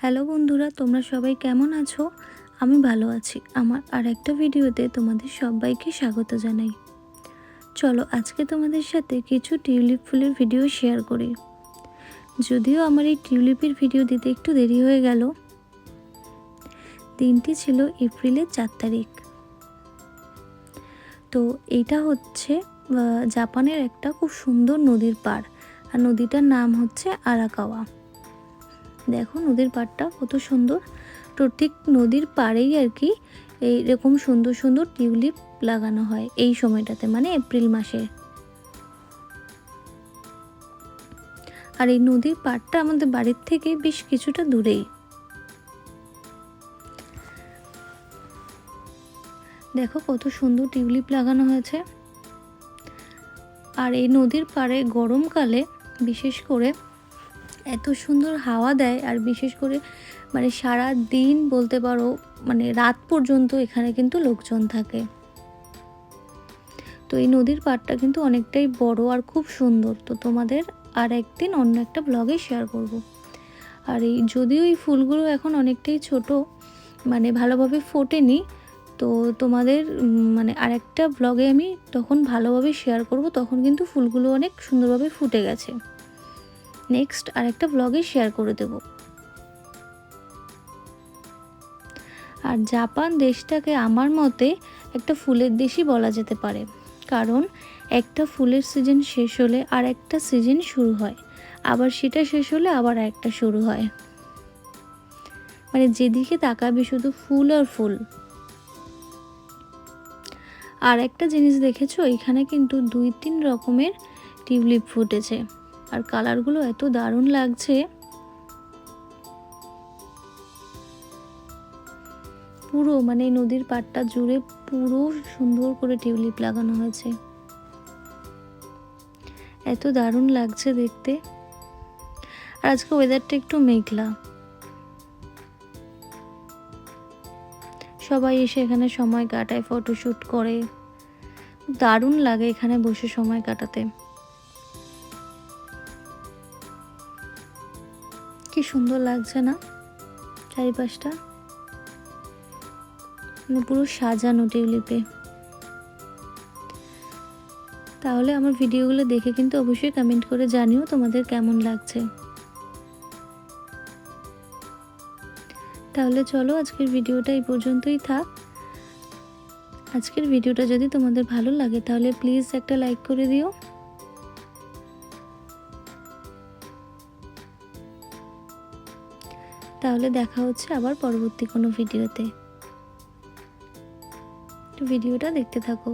Hello বন্ধুরা, তোমরা সবাই কেমন আছো? আমি ভালো আছি। আমার আর একটা ভিডিওতে তোমাদের সবাইকে স্বাগত জানাই। চলো আজকে তোমাদের সাথে কিছু টিউলিপ ফুলের ভিডিও শেয়ার করি। যদিও আমার এই টিউলিপের ভিডিও দিতে একটু দেরি হয়ে গেল। দিনটি ছিল এপ্রিলের চার তারিখ। তো এইটা হচ্ছে জাপানের একটা খুব সুন্দর নদীর পাড়। আর নদীটার নাম হচ্ছে আরাকাওয়া। দেখো নদীর পাড়টা কত সুন্দর। তো ঠিক নদীর পাড়েই আর কি এইরকম সুন্দর সুন্দর টিউলিপ লাগানো হয় এই সময়টাতে মানে এপ্রিল মাসে। আর এই নদীর পাড়টা আমাদের বাড়ির থেকে বেশ কিছুটা দূরেই। দেখো কত সুন্দর টিউলিপ লাগানো হয়েছে। আর এই নদীর পাড়ে গরমকালে বিশেষ করে এত সুন্দর হাওয়া দেয় আর বিশেষ করে মানে সারা দিন বলতে পারো মানে রাত পর্যন্ত এখানে কিন্তু লোকজন থাকে। তো এই নদীর পাড়টা কিন্তু অনেকটাই বড় আর খুব সুন্দর। তো তোমাদের আর একদিন অন্য একটা ব্লগে শেয়ার করব। আর এই যদিও এই ফুলগুলো এখন অনেকটাই ছোট মানে ভালোভাবে ফোটেনি, তো তোমাদের মানে আরেকটা ব্লগে আমি তখন ভালোভাবে শেয়ার করব, তখন কিন্তু ফুলগুলো অনেক সুন্দরভাবে ফুটে গেছে। নেক্সট আরেকটা ব্লগে শেয়ার করে দেব। আর জাপান দেশটাকে আমার মতে একটা ফুলের দেশই বলা যেতে পারে। কারণ একটা ফুলের সিজন শেষ হলে আর একটা সিজন শুরু হয়। আবার সেটা শেষ হলে আবার একটা শুরু হয়। মানে যেদিকে তাকাবে শুধু ফুল আর ফুল। আর একটা জিনিস দেখেছ? এখানে কিন্তু দুই তিন রকমের টিউলিপ ফুটেছে। আর কালারগুলো এত দারুণ লাগছে। পুরো মানে নদীর পাড়টা জুড়ে পুরো সুন্দর করে টিউলিপ লাগানো হয়েছে। এত দারুণ লাগছে দেখতে। আর আজকে ওয়েদারটা একটু মেঘলা। সবাই এসে এখানে সময় কাটায় ফটোশ্যুট করে। দারুণ লাগে এখানে বসে সময় কাটাতে। কি সুন্দর লাগছে না? চারিপাশটা? মানে পুরো সাজানো টিউলিপে। তাহলে আমার ভিডিওগুলো দেখে কিন্তু অবশ্যই কমেন্ট করে জানিও তোমাদের কেমন লাগছে। তাহলে চলো আজকের ভিডিওটা এই পর্যন্তই থাক। আজকের ভিডিওটা যদি তোমাদের ভালো লাগে তাহলে প্লিজ একটা লাইক করে দিও। তাহলে দেখা হচ্ছে আবার পরবর্তী কোনো ভিডিওতে। ভিডিওটা দেখতে থাকো।